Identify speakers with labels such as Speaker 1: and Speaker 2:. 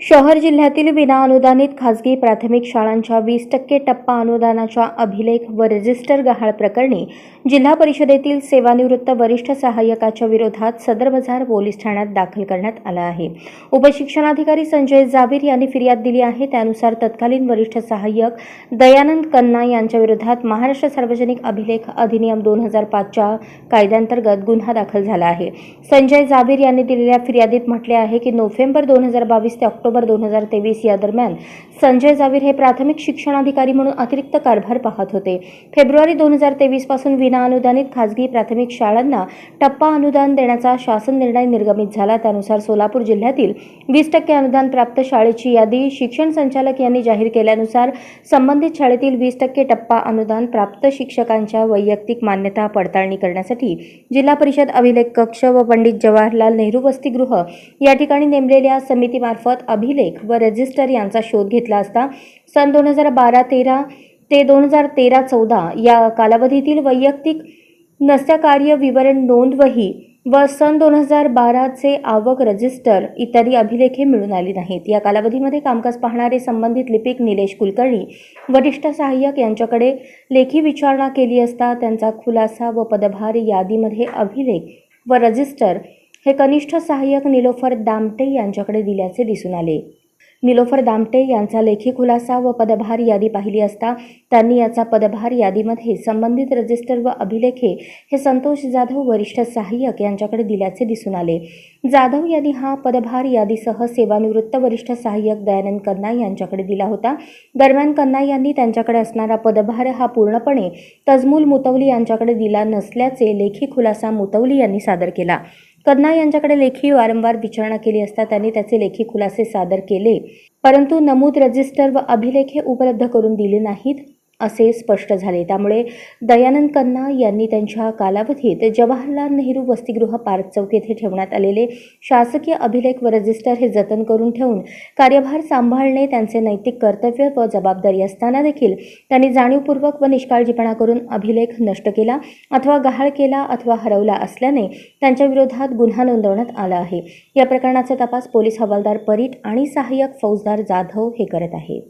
Speaker 1: शहर जिल्ह्यातील विनाअनुदानित खासगी प्राथमिक शाळांच्या वीस टक्के टप्पा अनुदानाच्या अभिलेख व रजिस्टर गहाळ प्रकरणी जिल्हा परिषदेतील सेवानिवृत्त वरिष्ठ सहाय्यकाच्या विरोधात सदर बाजार पोलीस ठाण्यात दाखल करण्यात आला आहे. उपशिक्षणाधिकारी संजय जावीर यांनी फिर्याद दिली आहे. त्यानुसार तत्कालीन वरिष्ठ सहाय्यक दयानंद कन्ना यांच्या विरोधात महाराष्ट्र सार्वजनिक अभिलेख अधिनियम दोन हजार पाचच्या कायद्यांतर्गत गुन्हा दाखल झाला आहे. संजय जाबीर यांनी दिलेल्या फिर्यादीत म्हटले आहे की नोव्हेंबर दोन हजार बावीस ते ऑक्टोबर दोन हजार तेवीस या दरम्यान. संजय जावीर हे प्राथमिक शिक्षणाधिकारी म्हणून अतिरिक्त कारभार पाहत होते. फेब्रुवारी दोन हजार तेवीसपासून विनाअनुदानित खासगी प्राथमिक शाळांना टप्पा अनुदान देण्याचा शासन निर्णय निर्गमित झाला. त्यानुसार सोलापूर जिल्ह्यातील वीस टक्के अनुदान प्राप्त शाळेची यादी शिक्षण संचालक यांनी जाहीर केल्यानुसार संबंधित शाळेतील वीस टक्के टप्पा अनुदान प्राप्त शिक्षकांच्या वैयक्तिक मान्यता पडताळणी करण्यासाठी जिल्हा परिषद अभिलेख कक्ष व पंडित जवाहरलाल नेहरू वसतिगृह या ठिकाणी नेमलेल्या समितीमार्फत अभिलेख व रजिस्टर यांचा शोध घेतला असता सन दोन हजार बारा तेरा ते दोन हजार तेरा चौदा या कालावधीतील वैयक्तिक नस्यकार्य विवरण नोंदवही व सन दोन हजार बाराचे आवक रजिस्टर इत्यादी अभिलेखे मिळून आली नाहीत. या कालावधीमध्ये कामकाज पाहणारे संबंधित लिपिक निलेश कुलकर्णी वरिष्ठ सहाय्यक यांच्याकडे लेखी विचारणा केली असता त्यांचा खुलासा व पदभार यादीमध्ये अभिलेख व रजिस्टर हे कनिष्ठ सहाय्यक निलोफर दामटे यांच्याकडे दिल्याचे दिसून आले. निलोफर दामटे यांचा लेखी खुलासा व पदभार यादी पाहिली असता त्यांनी याचा पदभार यादीमध्ये संबंधित रजिस्टर व अभिलेखे हे संतोष जाधव वरिष्ठ सहाय्यक यांच्याकडे दिल्याचे दिसून आले. जाधव यांनी हा पदभार यादीसह सेवानिवृत्त वरिष्ठ सहाय्यक दयानंद कन्ना यांच्याकडे दिला होता. दरम्यान कन्ना यांनी त्यांच्याकडे असणारा पदभार हा पूर्णपणे तजमूल मुतवली यांच्याकडे दिला नसल्याचे लेखी खुलासा मुतवली यांनी सादर केला. कन्ना यांच्याकडे लेखी वारंवार विचारणा केली असता त्यांनी त्याचे लेखी खुलासे सादर केले. परंतु नमूद रजिस्टर व अभिलेखे उपलब्ध करून दिले नाहीत. असे स्पष्ट झाले. त्यामुळे दयानंद कन्ना यांनी त्यांच्या कालावधीत जवाहरलाल नेहरू वसतिगृह पार्क चौक येथे ठेवण्यात आलेले शासकीय अभिलेख व रजिस्टर हे जतन करून ठेवून कार्यभार सांभाळणे त्यांचे नैतिक कर्तव्य व जबाबदारी असताना देखील त्यांनी जाणीवपूर्वक व निष्काळजीपणा करून अभिलेख नष्ट केला अथवा गहाळ केला अथवा हरवला असल्याने त्यांच्या विरोधात गुन्हा नोंदवण्यात आला आहे. या प्रकरणाचा तपास पोलीस हवालदार परीट आणि सहाय्यक फौजदार जाधव हे करत आहेत.